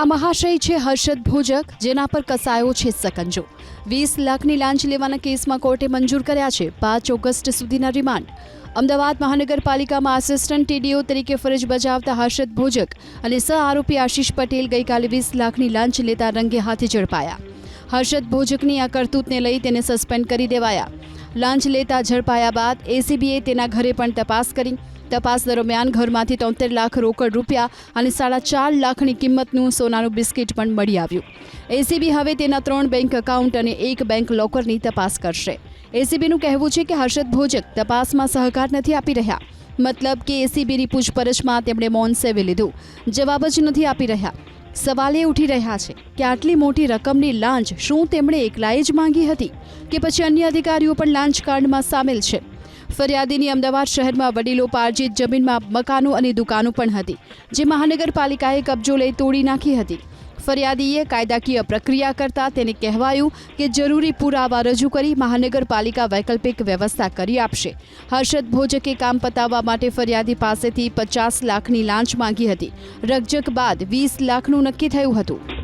આ મહાશય છે હર્ષદ ભોજક, જેના પર કસાયો છે સકંજો. વીસ લાખની લાંચ લેવાના કેસમાં કોર્ટે મંજૂર કર્યા છે, પાંચ ઓગસ્ટ સુધીના રિમાન્ડ. અમદાવાદ મહાનગરપાલિકામાં આસિસ્ટન્ટ ટીડીઓ તરીકે ફરજ બજાવતા હર્ષદ ભોજક અને સહ આરોપી આશીષ પટેલ ગઈકાલે વીસ લાખની લાંચ લેતા રંગે હાથે ઝડપાયા. હર્ષદ ભોજકની આ કરતૂતને લઈ તેને સસ્પેન્ડ કરી દેવાયા. લાંચ લેતા ઝડપાયા બાદ એસીબીએ તેના ઘરે પણ તપાસ કરી. તપાસ દરમિયાન ઘરમાંથી તોતેર લાખ રોકડ રૂપિયા અને સાડા ચાર લાખની કિંમતનું સોનાનું બિસ્કિટ પણ મળી આવ્યું. એસીબી હવે તેના ત્રણ બેંક એકાઉન્ટ અને એક બેંક લોકરની તપાસ કરશે. એસીબીનું કહેવું છે કે હર્ષદ ભોજક તપાસમાં સહકાર નથી આપી રહ્યા. મતલબ કે એસીબીની પૂછપરછમાં તેમણે મૌન સેવી લીધું. જવાબ જ નથી આપી રહ્યા. સવાલ એ ઉઠી રહ્યા છે કે આટલી મોટી રકમની લાંચ શું તેમણે એકલાએ જ માંગી હતી કે પછી અન્ય અધિકારીઓ પણ લાંચ કાર્ડમાં સામેલ છે? ફરિયાદીની અમદાવાદ શહેરમાં વડીલો પાર્જિત જમીનમાં મકાનો અને દુકાનો પણ હતી, જે મહાનગરપાલિકાએ કબજો લઈ તોડી નાખી હતી. ફરિયાદીએ કાયદાકીય પ્રક્રિયા કરતા તેને કહેવાયું કે જરૂરી પુરાવા રજૂ કરી મહાનગરપાલિકા વૈકલ્પિક વ્યવસ્થા કરી આપશે. હર્ષદ ભોજકે કામ પતાવવા માટે ફરિયાદી પાસેથી પચાસ લાખની લાંચ માંગી હતી. રકજક બાદ વીસ લાખનું નક્કી થયું હતું.